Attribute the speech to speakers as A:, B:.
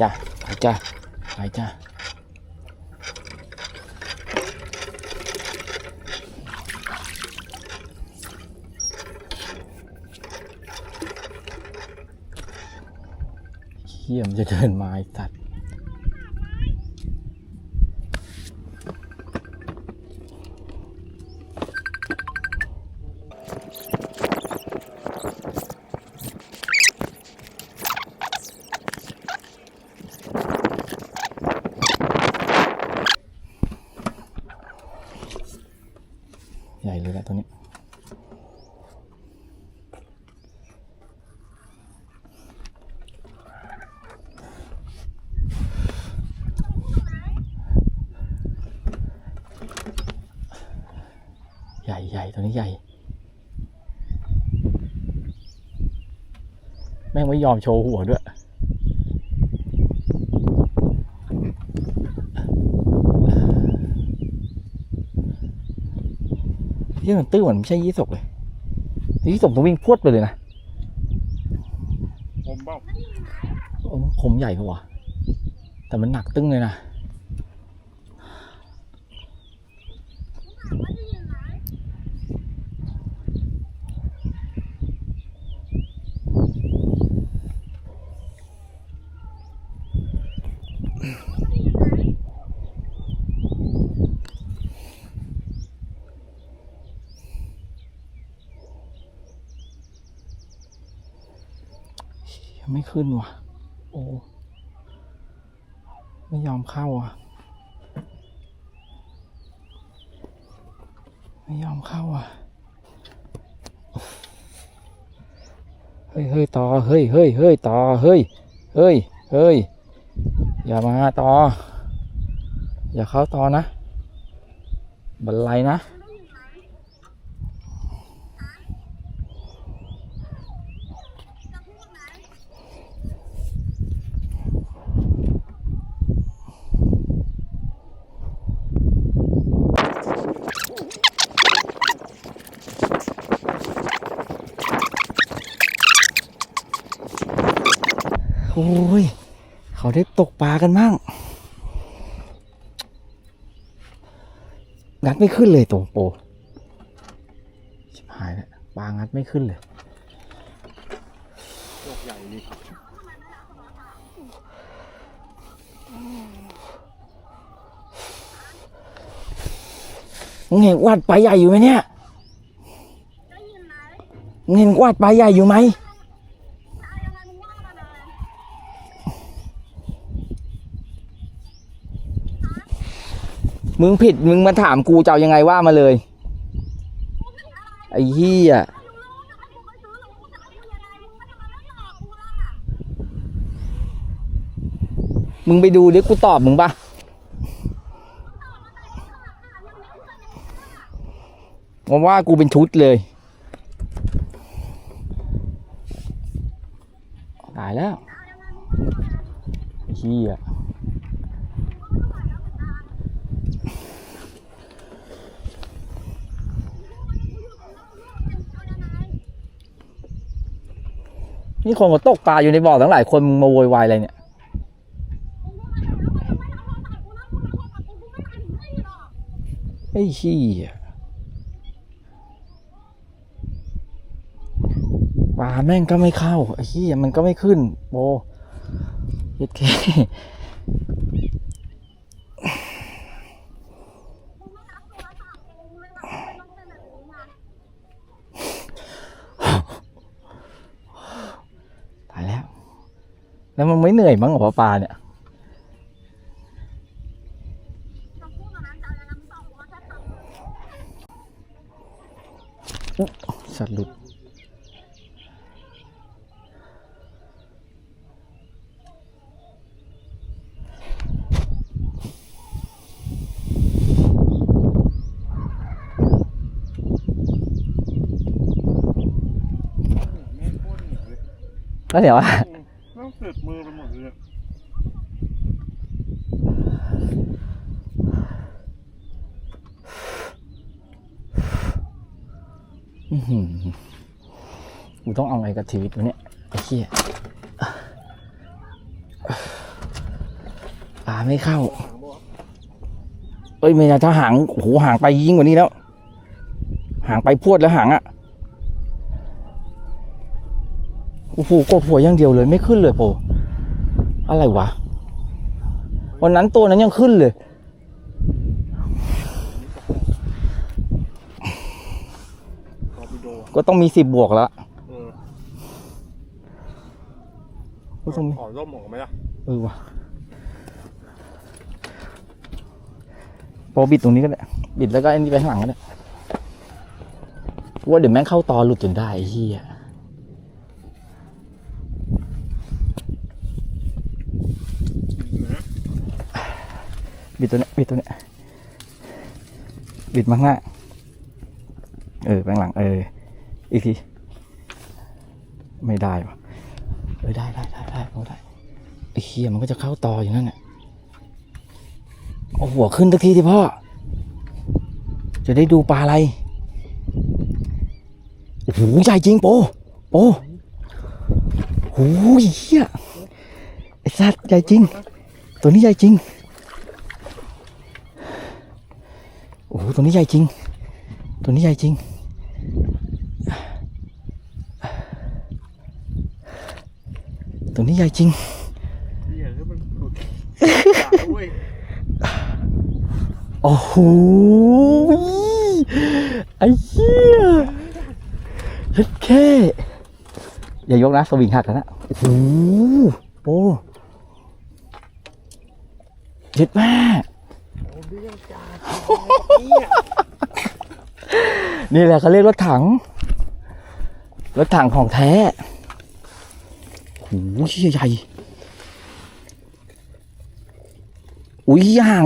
A: จ้าไปจ้าไปจ้าเขี้ยมจะเดินมาไอ้สัตว์ ใหญ่เลยแหละตัวนี้ ใหญ่ใหญ่ตัวนี้ใหญ่ แม่งไม่ยอมโชว์หัวด้วย ที่มันตื้อเหมือนไม่ใช่ยี่สกเลยยี่สกมันวิ่งพรวดไปเลยนะ
B: ผมเปล่า
A: โอ้ผมใหญ่กว่าแต่มันหนักตึ้งเลยนะ ยังไม่ขึ้นว่ะ โอ้ ไม่ยอมเข้าอะ ไม่ยอมเข้าอะ เฮ้ยเฮ้ยต่อ เฮ้ยเฮ้ยเฮ้ยต่อ เฮ้ย เฮ้ย เฮ้ย อย่ามาต่อ อย่าเข้าต่อนะ บันไลนะ โอ้ย เขาได้ตกปลากันมั่งงัดไม่ขึ้นเลยตรงโปชิบหายแล้วปลางัดไม่ขึ้นเลย
B: โลกใหญ่นี่
A: มึงเห็นวาดปลาใหญ่อยู่ไหมเนี่ยมึงเห็นวาดปลาใหญ่อยู่ไหม มึงผิดมึงมาถามกูจะเอายังไงว่ามาเลย ไอ้เหี้ยมึงไปดูดิกูตอบมึงปะมว่ากูเป็นชุดเลย ตายแล้วไอ้เหี้ย นี่คนก็ตกปลาอยู่ในบ่อทั้งหลายคนมาโวยวายอะไรเนี่ยไอ้ขี้ปลาแม่งก็ไม่เข้าไอ้ขี้มันก็ไม่ขึ้นโบเย็ดเค ตายแล้ว แล้วมันไม่เหนื่อยมั้งหรอปลาเนี่ยสัตว์หลุด
B: แล้
A: วเดี๋ยวอะ
B: แม่งสึกมือไปหมดเลยอะ
A: อื้อหือกูต้องเอาไงกับชีวิตวะเนี่ยไอ้เหี้ยไม่เข้า เอ้ยไม่นะถ้าหางโอ้โหหางไปยิ่งกว่านี้แล้ว หางไปพวดแล้วหางอะ โอ้โหกดหัวอย่างเดียวเลยไม่ขึ้นเลยโปอะไรวะ วันนั้นตัวนั้นยังขึ้นเลย
B: คอร์ปิโด
A: ก็ต้องมีสิบบวกแล้ว
B: เออ
A: ก็ต้องมี
B: ขอร่มออกไหมล่ะ
A: เออวะพอบิดตรงนี้ก็ได้ บิดแล้วก็อันนี้ไปข้างหลังก็ได้ว่าเดี๋ยวแม่งเข้าตอหลุดจนได้ไอ้เฮีย บิดตัวเนี้ยบิดตัวเนี้ยบิดมาข้างหน้าเออไปข้างหลังเอออีกทีไม่ได้วะเออได้ได้ได้ได้เอาได้ไอ้เฮียมันก็จะเข้าต่ออย่างนั้นแหละเอาหัวขึ้นตะทีที่พ่อ จะได้ดูปลาอะไรโอ้โหใหญ่จริงโปโปโอ้โหเฮียไอ้สัตว์ใหญ่จริง ตัวนี้ใหญ่จริง โอ้โห ตัวนี้ใหญ่จริง ตัวนี้ใหญ่จริง ตัวนี้ใหญ่จริง
B: เฮียแล้วมันหลุดขาเว้ย
A: โอ้โหไอ้เหี้ยเฮ็ดแค่อย่ายกนะสวิงหักกันนะโอ้โหโอ้เจ็ดแม่
B: โอ้เบี้ยวจ้า
A: นี่แหละเขาเรียกรถถัง รถถังของแท้โอ้โหเหี้ยใหญ่ อุ้ยห่าง